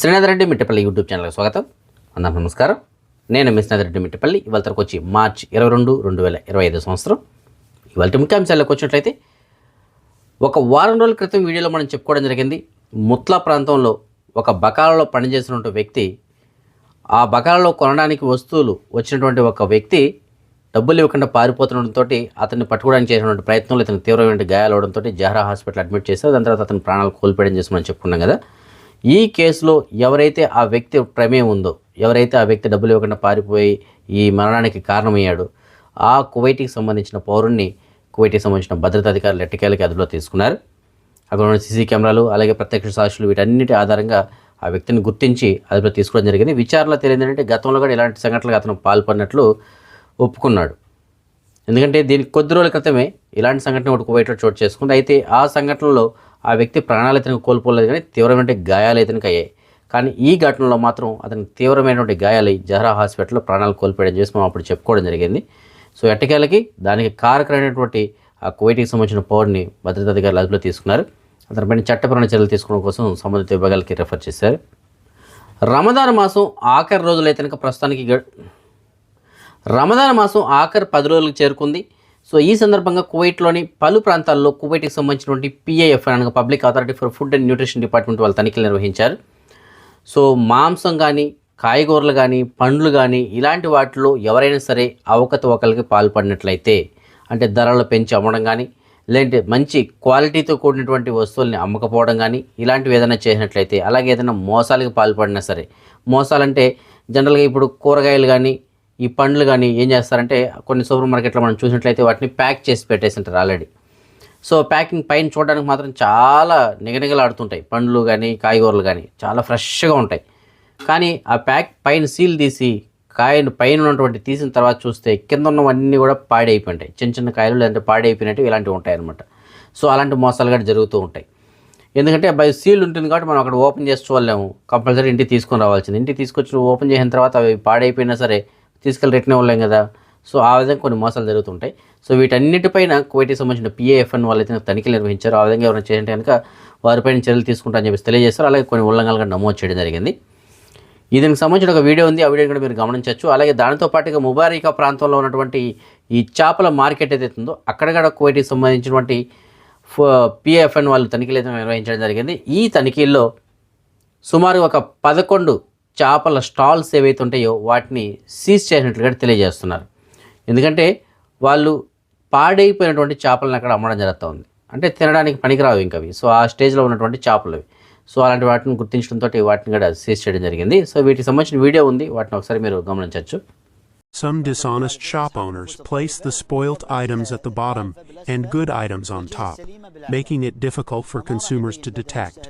Srinath Reddy Mittapalli YouTube ఛానల్కి స్వాగతం. అందరం నమస్కారం. నేను మీ శ్రీనాథ్ రెడ్డి మిట్టపల్లి. ఇవాళ తరకు వచ్చి మార్చ్ ఇరవై రెండు రెండు వేల ఇరవై ఐదు సంవత్సరం. ఇవాళ ముఖ్యాంశాల్లోకి వచ్చినట్లయితే ఒక వారం రోజుల క్రితం వీడియోలో మనం చెప్పుకోవడం జరిగింది. ముత్లా ప్రాంతంలో ఒక బకాలలో పనిచేసినటువంటి వ్యక్తి ఆ బకాలలో కొనడానికి వస్తువులు వచ్చినటువంటి ఒక వ్యక్తి డబ్బులు ఇవ్వకుండా పారిపోతుండటంతో అతన్ని పట్టుకోవడానికి చేసినటువంటి ప్రయత్నంలో ఇతను తీవ్రమైన గాయాలు అవడంతో జహరా హాస్పిటల్ అడ్మిట్ చేశారు. దాని తర్వాత అతని ప్రాణాలు కోల్పోయడం చేసి మనం చెప్పుకున్నాం కదా. ఈ కేసులో ఎవరైతే ఆ వ్యక్తి ప్రమేయం ఉందో ఎవరైతే ఆ వ్యక్తి డబ్బులు ఇవ్వకుండా పారిపోయి ఈ మరణానికి కారణమయ్యాడో ఆ కువైట్కి సంబంధించిన పౌరుణ్ణి కువైట్కి సంబంధించిన భద్రతా అధికారులు ఎట్టకేలకి అదుపులో తీసుకున్నారు. అక్కడ ఉన్న సీసీ కెమెరాలు అలాగే ప్రత్యక్ష సాక్షులు వీటన్నిటి ఆధారంగా ఆ వ్యక్తిని గుర్తించి అదుపులో తీసుకోవడం జరిగింది. విచారణలో తెలియదంటే గతంలో కూడా ఇలాంటి సంఘటనలకు అతను పాల్పడినట్లు ఒప్పుకున్నాడు. ఎందుకంటే దీనికి కొద్ది రోజుల క్రితమే ఇలాంటి సంఘటన ఒకటి కువైట్లో చోటు చేసుకుంది. అయితే ఆ సంఘటనలో ఆ వ్యక్తి ప్రాణాలు ఇతనికి కోల్పోలేదు కానీ తీవ్రమైన గాయాలు ఇతనికి అయ్యాయి. కానీ ఈ ఘటనలో మాత్రం అతనికి తీవ్రమైనటువంటి గాయాలు జహరా హాస్పిటల్లో ప్రాణాలు కోల్పోయడం చేసి మనం అప్పుడు చెప్పుకోవడం జరిగింది. సో ఎట్టకేలకి దానికి కారకరైనటువంటి ఆ కువైట్కి సంబంధించిన పౌరుని భద్రతా అధికారులు అదుపులో తీసుకున్నారు. అతనిపైన చట్టపరమైన చర్యలు తీసుకోవడం కోసం సంబంధిత విభాగాలకి రెఫర్ చేశారు. రమదాన్ మాసం ఆఖరి రోజులైతే కనుక ప్రస్తుతానికి రమదాన్ మాసం ఆఖరి పది రోజులకు చేరుకుంది. సో ఈ సందర్భంగా కువైట్లోని పలు ప్రాంతాల్లో కువైట్కి సంబంధించినటువంటి పిఐఎఫ్ అనగా public authority for food and nutrition department వాళ్ళు తనిఖీలు నిర్వహించారు. సో మాంసం కానీ కాయగూరలు కానీ పండ్లు కానీ ఇలాంటి వాటిలో ఎవరైనా సరే అవకతవకలకి పాల్పడినట్లయితే అంటే ధరలు పెంచి అమ్మడం కానీ లేదంటే మంచి క్వాలిటీతో కూడినటువంటి వస్తువుల్ని అమ్మకపోవడం కానీ ఇలాంటివి ఏదైనా చేసినట్లయితే అలాగే ఏదైనా మోసాలకు పాల్పడినా సరే మోసాలంటే జనరల్గా ఇప్పుడు కూరగాయలు కానీ ఈ పండ్లు కానీ ఏం చేస్తారంటే కొన్ని సూపర్ మార్కెట్లో మనం చూసినట్లయితే వాటిని ప్యాక్ చేసి పెట్టేసింటారు ఆల్రెడీ. సో ప్యాకింగ్ పైన చూడడానికి మాత్రం చాలా నిగనిగలాడుతుంటాయి. పండ్లు కానీ కాయగూరలు కానీ చాలా ఫ్రెష్గా ఉంటాయి. కానీ ఆ ప్యాక్ పైన సీల్ తీసి కాయను పైన ఉన్నటువంటి తీసిన తర్వాత చూస్తే కింద ఉన్నవన్నీ కూడా పాడైపోయింటాయి. చిన్న చిన్న కాయలు లేదంటే పాడైపోయినట్టు ఇలాంటివి ఉంటాయి అనమాట సో అలాంటి మోసాలు కూడా జరుగుతూ ఉంటాయి. ఎందుకంటే బై సీల్ ఉంటుంది కాబట్టి మనం అక్కడ ఓపెన్ చేసి చూడలేము. కంపల్సరీ ఇంటికి తీసుకొని రావాల్సింది. ఇంటికి తీసుకొచ్చి ఓపెన్ చేసిన తర్వాత అవి పాడైపోయినా సరే తీసుకెళ్ళి రిటర్న్ ఇవ్వలేం కదా. సో ఆ విధంగా కొన్ని మోసాలు జరుగుతుంటాయి. సో వీటన్నిటిపైన కువైట్కి సంబంధించిన పిఏఎఫ్ఎన్ అయితే తనిఖీలు నిర్వహించారు. ఆ విధంగా ఎవరైనా చేయంటే కనుక వారిపైన చర్యలు తీసుకుంటారని చెప్పి తెలియజేస్తారు అలాగే కొన్ని ఉల్లంఘనలు కూడా నమోదు చేయడం జరిగింది. దీనికి సంబంధించిన ఒక వీడియో ఉంది. ఆ వీడియో కూడా మీరు గమనించవచ్చు. అలాగే దానితో పాటుగా ముబారికా ప్రాంతంలో ఉన్నటువంటి ఈ చేపల మార్కెట్ ఏదైతే ఉందో అక్కడ కూడా కువైట్కి సంబంధించినటువంటి పిఎఫ్ఎన్ వాళ్ళు తనిఖీలు అయితే నిర్వహించడం జరిగింది. ఈ తనిఖీల్లో సుమారు ఒక పదకొండు చేపల స్టాల్స్ ఏవైతే ఉంటాయో వాటిని సీజ్ చేసినట్లుగా తెలియజేస్తున్నారు. ఎందుకంటే వాళ్ళు పాడైపోయినటువంటి చేపలను అక్కడ అమ్మడం జరుగుతూ ఉంది అంటే తినడానికి పనికిరావు ఇంకా అవి సో ఆ స్టేజ్లో ఉన్నటువంటి చేపలు అవి సో అలాంటి వాటిని గుర్తించడంతో వాటిని కూడా సీజ్ చేయడం జరిగింది. సో వీటికి సంబంధించిన వీడియో ఉంది. వాటిని ఒకసారి మీరు గమనించవచ్చు. Some dishonest shop owners place the spoilt items at the bottom and good items on top, making it difficult for consumers to detect.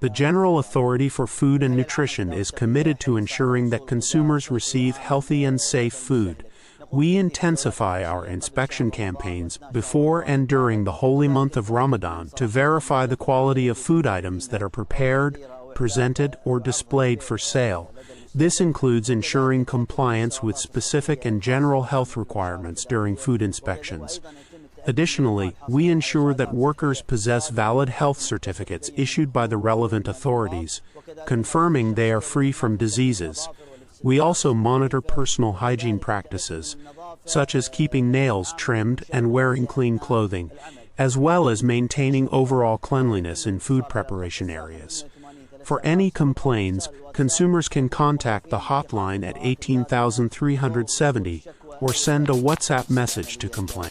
The General Authority for Food and Nutrition is committed to ensuring that consumers receive healthy and safe food. We intensify our inspection campaigns before and during the holy month of Ramadan to verify the quality of food items that are prepared, presented, or displayed for sale. This includes ensuring compliance with specific and general health requirements during food inspections. Additionally, we ensure that workers possess valid health certificates issued by the relevant authorities, confirming they are free from diseases. We also monitor personal hygiene practices, such as keeping nails trimmed and wearing clean clothing, as well as maintaining overall cleanliness in food preparation areas. For any complaints, consumers can contact the hotline at 18370 or send a WhatsApp message to complain.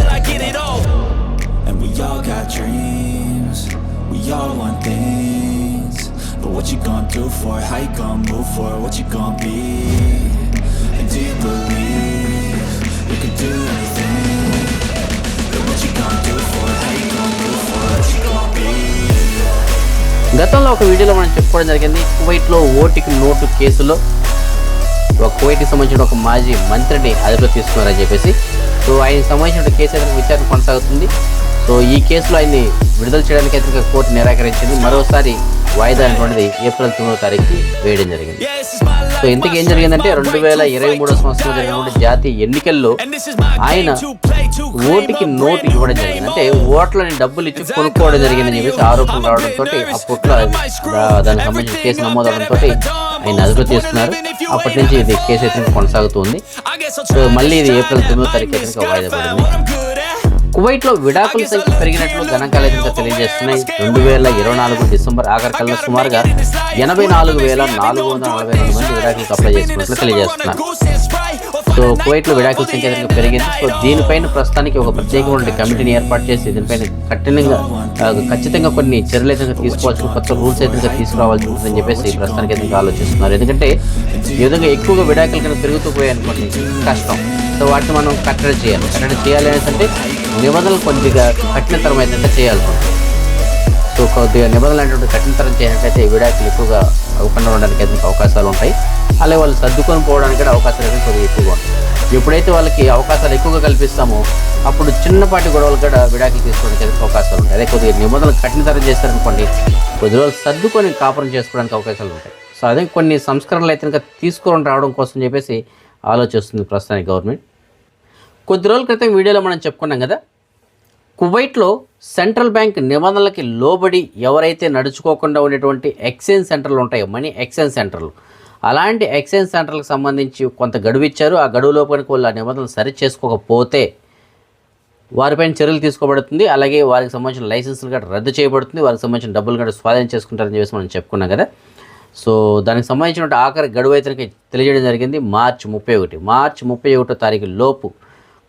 we all want things. But what you gonna do for it? How you gonna move for it? What you gonna be? And do you believe you can do anything? But what you gonna do for it? How you gonna move for it? What you gonna be? గతంలో ఒక వీడియోలో మనం చెప్పుకోవడం జరిగింది కువైట్లో ఓటికి note కేసులో ఒక కువైట్కి సంబంధించిన ఒక మాజీ మంత్రిని అదుపులో తీసుకున్నారని చెప్పేసి సో ఆయనకి సంబంధించిన కేసు అయితే విచారణ కొనసాగుతుంది సో ఈ కేసులో ఆయన్ని విడుదల చేయడానికి అయితే కోర్టు నిరాకరించింది. మరోసారి వాయిదా అనేటువంటిది ఏప్రిల్ తొమ్మిదో తారీఖు వేయడం జరిగింది. సో ఇంతకు ఏం జరిగిందంటే రెండు వేల ఇరవై మూడో సంవత్సరంలో జరిగినటువంటి జాతీయ ఎన్నికల్లో ఆయన ఓటుకి నోటు ఇవ్వడం జరిగింది. అంటే ఓట్లని డబ్బులు ఇచ్చి కొనుక్కోవడం జరిగిందని చెప్పేసి ఆరోపణలు రావడంతో అప్పట్లో దానికి సంబంధించిన కేసు నమోదవడంతో ఆయన అదుపు తీసుకున్నారు. అప్పటి నుంచి ఇది కేసు అయితే కొనసాగుతుంది సో మళ్ళీ ఇది ఏప్రిల్ తొమ్మిదో తారీఖు అయితే వాయిదా పడింది. కువైట్లో విడాకుల సంఖ్య పెరిగినట్లు గణాంకాలు అయితే తెలియజేస్తున్నాయి. రెండు వేల ఇరవై నాలుగు డిసెంబర్ ఆఖరికల్లా సుమారుగా ఎనభై నాలుగు వేల నాలుగు వందల నలభై రెండు మంది విడాకులకు అప్లై చేసుకున్నట్లు తెలియజేస్తున్నారు. సో కువైట్లో విడాకుల సంఖ్య పెరిగింది సో దీనిపైన ప్రస్తుతానికి ఒక ప్రత్యేకమైన కమిటీని ఏర్పాటు చేసి దీనిపైన కఠినంగా ఖచ్చితంగా కొన్ని చర్యలు అయితే తీసుకోవచ్చు కొత్త రూల్స్ అయితే తీసుకురావాల్సి ఉంటుందని చెప్పేసి ప్రస్తుతానికి అయితే ఆలోచిస్తున్నారు. ఎందుకంటే ఈ విధంగా ఎక్కువగా విడాకులు కనుక పెరుగుతూ పోయాయి అనుకోండి కష్టం. సో వాటిని మనం కట్టడి చేయాలి. కట్టడి చేయాలి అనేసి అంటే నిబంధనలు కొద్దిగా కఠినతరం అయితే చేయాల్సి సో కొద్దిగా నిబంధనలు అనేటువంటి కఠినతరం చేసినట్లయితే విడాకులు ఎక్కువగా అవ్వకుండా ఉండడానికి అయితే అవకాశాలు ఉంటాయి. అలాగే వాళ్ళు సర్దుకొని పోవడానికి కూడా అవకాశాలు అయితే కొద్దిగా ఎక్కువగా ఉంటాయి. ఎప్పుడైతే వాళ్ళకి అవకాశాలు ఎక్కువగా కల్పిస్తామో అప్పుడు చిన్నపాటి గొడవలు కూడా విడాకులు తీసుకోవడానికి అయితే అవకాశాలు ఉంటాయి. అదే కొద్దిగా నిబంధనలు కఠినతరం చేస్తారనుకోండి కొద్ది రోజులు సర్దుకొని కాపురం చేసుకోవడానికి అవకాశాలు ఉంటాయి. సో అదే కొన్ని సంస్కరణలు అయితే కనుక తీసుకొని రావడం కోసం చెప్పేసి ఆలోచిస్తుంది ప్రస్తుతానికి గవర్నమెంట్. కొద్ది రోజుల క్రితం వీడియోలో మనం చెప్పుకున్నాం కదా కువైట్లో సెంట్రల్ బ్యాంక్ నిబంధనలకి లోబడి ఎవరైతే నడుచుకోకుండా ఉండేటువంటి ఎక్స్చేంజ్ సెంటర్లు ఉంటాయో మనీ ఎక్స్చేంజ్ సెంటర్లు అలాంటి ఎక్స్చేంజ్ సెంటర్లకు సంబంధించి కొంత గడువు ఇచ్చారు. ఆ గడువు లోపలికి వాళ్ళు ఆ నిబంధనలు సరి చేసుకోకపోతే వారిపైన చర్యలు తీసుకోబడుతుంది. అలాగే వారికి సంబంధించిన లైసెన్సులు కూడా రద్దు చేయబడుతుంది. వారికి సంబంధించిన డబ్బులు కూడా స్వాధీనం చేసుకుంటారని చెప్పేసి మనం చెప్పుకున్నాం కదా. సో దానికి సంబంధించిన ఆఖరి గడువు అయితే తెలియజేయడం జరిగింది. మార్చి ముప్పై ఒకటి. మార్చి ముప్పై ఒకటో తారీఖు లోపు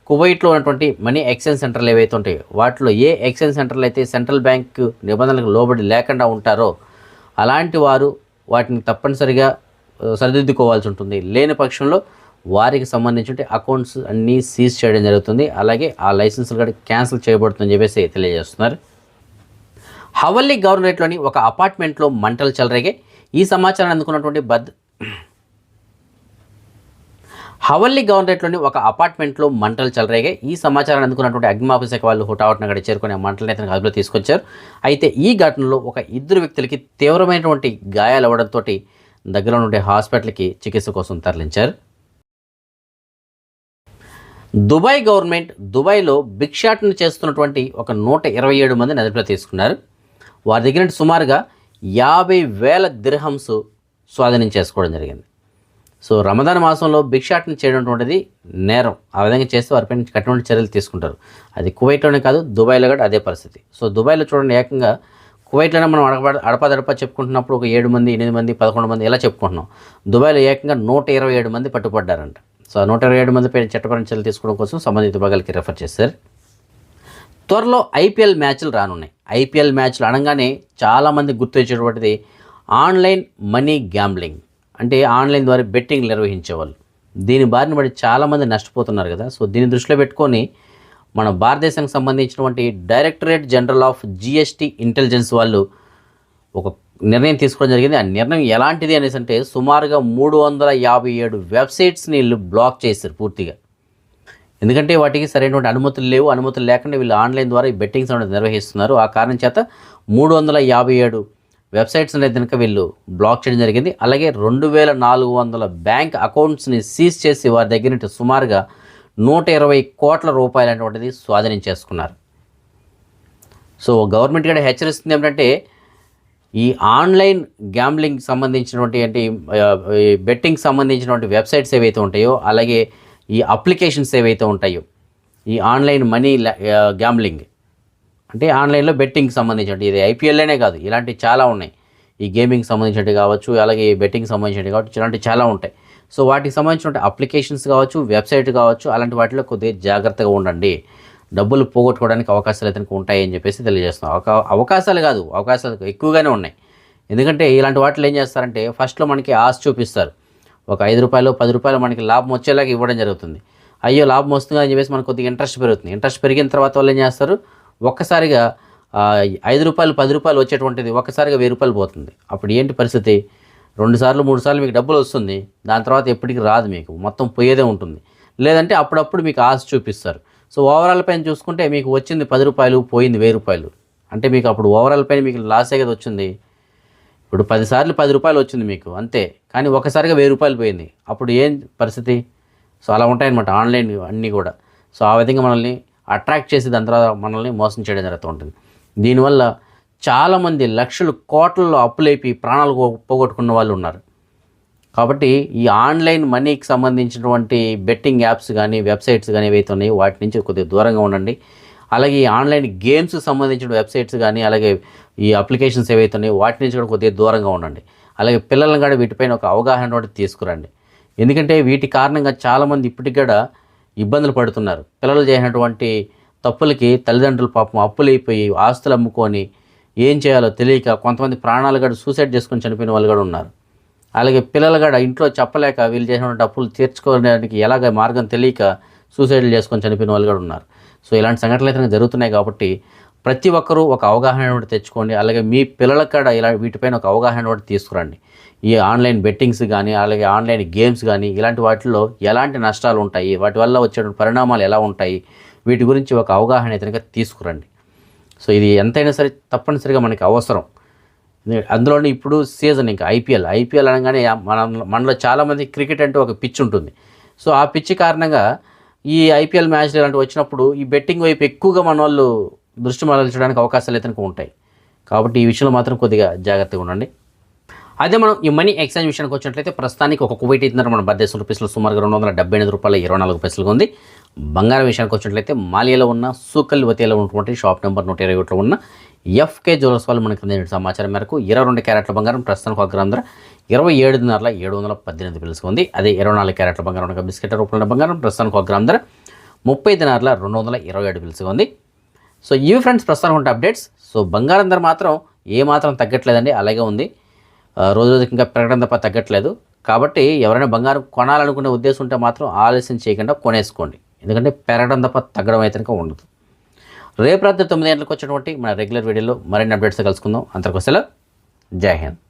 కువైట్లో ఉన్నటువంటి మనీ ఎక్స్చేంజ్ సెంటర్లు ఏవైతే ఉంటాయో వాటిలో ఏ ఎక్స్చేంజ్ సెంటర్లు అయితే సెంట్రల్ బ్యాంక్ నిబంధనలకు లోబడి లేకుండా ఉంటారో అలాంటి వారు వాటిని తప్పనిసరిగా సరిదిద్దుకోవాల్సి ఉంటుంది. లేని పక్షంలో వారికి సంబంధించిన అకౌంట్స్ అన్నీ సీజ్ చేయడం జరుగుతుంది. అలాగే ఆ లైసెన్సులు కూడా క్యాన్సిల్ చేయబడుతుందని చెప్పేసి తెలియజేస్తున్నారు. హవల్లీ గవర్నరేట్లోని ఒక అపార్ట్మెంట్లో మంటలు చెలరేగాయి. ఈ సమాచారాన్ని అందుకున్నటువంటి బద్ హవల్లీ గవర్నరేట్లోని ఒక అపార్ట్మెంట్లో మంటలు చెలరేగాయి. ఈ సమాచారాన్ని అందుకున్నటువంటి అగ్నిమాపక శాఖ వాళ్ళు హుటాహుటిన అక్కడ చేరుకుని ఆ మంటలను అదుపులో తీసుకొచ్చారు. అయితే ఈ ఘటనలో ఒక ఇద్దరు వ్యక్తులకి తీవ్రమైనటువంటి గాయాలు అవ్వడంతో దగ్గర ఉండే హాస్పిటల్కి చికిత్స కోసం తరలించారు. దుబాయ్ గవర్నమెంట్ దుబాయ్లో భిక్షాటన చేస్తున్నటువంటి ఒక నూట ఇరవై ఏడు మందిని అదుపులో తీసుకున్నారు. వారి దగ్గర నుండి సుమారుగా యాభై వేల దిర్హంస్ స్వాధీనం చేసుకోవడం జరిగింది. సో రమదాన్ మాసంలో భిక్షాటన చేయడం నేరం. ఆ విధంగా చేస్తే వారిపై కఠినమైన చర్యలు తీసుకుంటారు. అది కువైట్లోనే కాదు దుబాయ్లో కూడా అదే పరిస్థితి. సో దుబాయ్లో చూడండి ఏకంగా కువైట్లోనే మనం అడప అడపదడప చెప్పుకుంటున్నప్పుడు ఒక ఏడు మంది ఎనిమిది మంది పదకొండు మంది ఇలా చెప్పుకుంటున్నాం. దుబాయ్లో ఏకంగా నూట ఇరవై ఏడు మంది పట్టుబడ్డారంట. సో నూట ఇరవై ఏడు మంది పైన చట్టపరమైన చర్యలు తీసుకోవడం కోసం సంబంధిత విభాగాలకి రెఫర్ చేశారు. త్వరలో ఐపీఎల్ మ్యాచ్లు రానున్నాయి. ఐపీఎల్ మ్యాచ్లు అనగానే చాలామంది గుర్తొచ్చేటువంటిది ఆన్లైన్ మనీ గ్యాంబ్లింగ్. అంటే ఆన్లైన్ ద్వారా బెట్టింగ్ నిర్వహించేవాళ్ళు. దీని బారిన పడి చాలామంది నష్టపోతున్నారు కదా. సో దీన్ని దృష్టిలో పెట్టుకొని మన భారతదేశానికి సంబంధించినటువంటి directorate general of GST intelligence వాళ్ళు ఒక నిర్ణయం తీసుకోవడం జరిగింది. ఆ నిర్ణయం ఎలాంటిది అనేసి అంటే సుమారుగా మూడు వందల యాభై ఏడు వెబ్సైట్స్ని వీళ్ళు బ్లాక్ చేశారు పూర్తిగా. ఎందుకంటే వాటికి సరైనటువంటి అనుమతులు లేవు. అనుమతులు లేకుండా వీళ్ళు ఆన్లైన్ ద్వారా ఈ బెట్టింగ్స్ అనేది నిర్వహిస్తున్నారు. ఆ కారణం చేత మూడు వందల యాభై ఏడు వెబ్సైట్స్ అనేది కనుక వీళ్ళు బ్లాక్ చేయడం జరిగింది. అలాగే రెండు వేల నాలుగు వందల బ్యాంక్ అకౌంట్స్ని సీజ్ చేసి వారి దగ్గర నుండి సుమారుగా నూట ఇరవై కోట్ల రూపాయలు అనేటువంటిది స్వాధీనం చేసుకున్నారు. సో గవర్నమెంట్ కూడా హెచ్చరిస్తుంది ఏమిటంటే ఈ ఆన్లైన్ గ్యాంబ్లింగ్ సంబంధించినటువంటి అంటే ఈ బెట్టింగ్ సంబంధించినటువంటి వెబ్సైట్స్ ఏవైతే ఉంటాయో అలాగే ఈ అప్లికేషన్స్ ఏవైతే ఉంటాయో ఈ ఆన్లైన్ మనీ గ్యాంబ్లింగ్ అంటే ఆన్లైన్లో బెట్టింగ్ సంబంధించినట్టు ఇది ఐపీఎల్లోనే కాదు ఇలాంటివి చాలా ఉన్నాయి. ఈ గేమింగ్ సంబంధించినవి కావచ్చు అలాగే ఈ బెట్టింగ్ సంబంధించినవి కావచ్చు ఇలాంటివి చాలా ఉంటాయి. సో వాటికి సంబంధించిన అప్లికేషన్స్ కావచ్చు వెబ్సైట్ కావచ్చు అలాంటి వాటిలో కొద్దిగా జాగ్రత్తగా ఉండండి. డబ్బులు పోగొట్టుకోవడానికి అవకాశాలు అయితే ఉంటాయని చెప్పేసి తెలియజేస్తున్నాం. అవకా అవకాశాలు కాదు అవకాశాలు ఎక్కువగానే ఉన్నాయి. ఎందుకంటే ఇలాంటి వాటిలో ఏం చేస్తారంటే ఫస్ట్లో మనకి ఆశ చూపిస్తారు. ఒక ఐదు రూపాయలు పది రూపాయలు మనకి లాభం వచ్చేలాగా ఇవ్వడం జరుగుతుంది. అయ్యో లాభం వస్తుంది అని చెప్పేసి మనకు కొద్దిగా ఇంట్రెస్ట్ పెరుగుతుంది. ఇంట్రెస్ట్ పెరిగిన తర్వాత వాళ్ళు ఏం చేస్తారు? ఒక్కసారిగా ఐదు రూపాయలు పది రూపాయలు వచ్చేటువంటిది ఒక్కసారిగా వెయ్యి రూపాయలు పోతుంది. అప్పుడు ఏంటి పరిస్థితి? రెండు సార్లు మూడు సార్లు మీకు డబ్బులు వస్తుంది. దాని తర్వాత ఎప్పటికీ రాదు మీకు. మొత్తం పోయేదే ఉంటుంది. లేదంటే అప్పుడప్పుడు మీకు ఆశ చూపిస్తారు. సో ఓవరాల్ పైన చూసుకుంటే మీకు వచ్చింది పది రూపాయలు పోయింది వెయ్యి రూపాయలు. అంటే మీకు అప్పుడు ఓవరాల్ పైన మీకు లాసే కదా వచ్చింది. ఇప్పుడు పదిసార్లు పది రూపాయలు వచ్చింది మీకు అంతే. కానీ ఒకసారిగా వెయ్యి రూపాయలు పోయింది. అప్పుడు ఏం పరిస్థితి? సో అలా ఉంటాయన్నమాట ఆన్లైన్ అన్నీ కూడా. సో ఆ విధంగా మనల్ని అట్రాక్ట్ చేసి దాని తర్వాత మనల్ని మోసం చేయడం జరుగుతూ ఉంటుంది. దీనివల్ల చాలామంది లక్షలు కోట్లలో అప్పులైపి ప్రాణాలు పోగొట్టుకున్న వాళ్ళు ఉన్నారు. కాబట్టి ఈ ఆన్లైన్ మనీకి సంబంధించినటువంటి బెట్టింగ్ యాప్స్ కానీ వెబ్సైట్స్ కానీ ఏవైతే ఉన్నాయో వాటి నుంచి కొద్దిగా దూరంగా ఉండండి. అలాగే ఈ ఆన్లైన్ గేమ్స్కి సంబంధించిన వెబ్సైట్స్ కానీ అలాగే ఈ అప్లికేషన్స్ ఏవైతే ఉన్నాయో వాటి నుంచి కూడా కొద్దిగా దూరంగా ఉండండి. అలాగే పిల్లలను కూడా వీటిపైన ఒక అవగాహన కూడా తీసుకురండి. ఎందుకంటే వీటి కారణంగా చాలామంది ఇప్పటికి కూడా ఇబ్బందులు పడుతున్నారు. పిల్లలు చేసినటువంటి తప్పులకి తల్లిదండ్రులు పాపం అప్పులైపోయి ఆస్తులు అమ్ముకొని ఏం చేయాలో తెలియక కొంతమంది ప్రాణాలు కూడా సూసైడ్ చేసుకొని చనిపోయిన వాళ్ళు కూడా ఉన్నారు. అలాగే పిల్లలు కూడా ఇంట్లో చెప్పలేక వీళ్ళు చేసినటువంటి అప్పులు తీర్చుకోవడానికి ఎలాగ మార్గం తెలియక సూసైడ్లు చేసుకొని చనిపోయిన వాళ్ళు కూడా ఉన్నారు. సో ఇలాంటి సంఘటనలు అయితే జరుగుతున్నాయి కాబట్టి ప్రతి ఒక్కరూ ఒక అవగాహన ఒకటి తెచ్చుకోండి. అలాగే మీ పిల్లలకు కూడా ఇలా వీటిపైన ఒక అవగాహన ఒకటి తీసుకురండి. ఈ ఆన్లైన్ బెట్టింగ్స్ కానీ అలాగే ఆన్లైన్ గేమ్స్ కానీ ఇలాంటి వాటిల్లో ఎలాంటి నష్టాలు ఉంటాయి? వాటి వల్ల వచ్చే పరిణామాలు ఎలా ఉంటాయి? వీటి గురించి ఒక అవగాహన అయితే తీసుకురండి. సో ఇది ఎంతైనా సరే తప్పనిసరిగా మనకి అవసరం. అందులోని ఇప్పుడు సీజన్ ఇంకా ఐపీఎల్. ఐపీఎల్ అనగానే మన మనలో చాలామంది క్రికెట్ అంటే ఒక పిచ్ ఉంటుంది సో ఆ పిచ్ కారణంగా ఈ ఐపీఎల్ మ్యాచ్లు ఇలాంటివి వచ్చినప్పుడు ఈ బెట్టింగ్ వైపు ఎక్కువగా మన వాళ్ళు దృష్టి మరల్చడానికి అవకాశాలు అయితే ఉంటాయి. కాబట్టి ఈ విషయంలో మాత్రం కొద్దిగా జాగ్రత్తగా ఉండండి. అదే మనం ఈ మనీ ఎక్స్చేంజ్ విషయానికి వచ్చినట్లయితే ప్రస్తుతానికి ఒక కువైట్ ఇద్దరు మన భారతదేశం రూపీస్లో సుమారుగా రెండు వందల డెబ్బై ఎనిమిది రూపాయల ఇరవై నాలుగు పైసలుగా ఉంది. బంగారం విషయానికి వచ్చినట్లయితే మాలియాలో ఉన్న సూకల్ వతియాలో ఉన్నటువంటి షాప్ నెంబర్ నూట ఇరవై ఒకటిలో ఉన్న ఎఫ్కే జ్యువెలర్స్ వాళ్ళు మనకి అందించిన సమాచారం మేరకు ఇరవై రెండు క్యారెట్ల బంగారం ప్రస్తుతానికి ఒక గ్రామ ధర ఇరవై ఏడున్నరల ఏడు వందల పద్దెనిమిది పిలుచుకుంది అదే ఇరవై నాలుగు క్యారెట్ల బంగారం ఒక బిస్కెట్ రూపంలో బంగారం ప్రస్తుతానికి ఒక గ్రామ ధర ముప్పై దినార్ల రెండు వందల ఇరవై ఏడు పిలుచుకుంది సో ఇవి ఫ్రెండ్స్ ప్రస్తుతానికి ఉంటే అప్డేట్స్. సో బంగారం ధర మాత్రం ఏమాత్రం తగ్గట్లేదండి అలాగే ఉంది. రోజు రోజుకి ఇంకా పెరగడం తప్ప తగ్గట్లేదు. కాబట్టి ఎవరైనా బంగారం కొనాలనుకునే ఉద్దేశం ఉంటే మాత్రం ఆలస్యం చేయకుండా కొనేసుకోండి. ఎందుకంటే పెరగడం తప్ప తగ్గడం అయితే ఉండదు. రేపు రాత్రి తొమ్మిది గంటలకు వచ్చినటువంటి మన రెగ్యులర్ వీడియోలో మరిన్ని అప్డేట్స్ కలుసుకుందాం. అంతకు సెలవు. జై హింద్.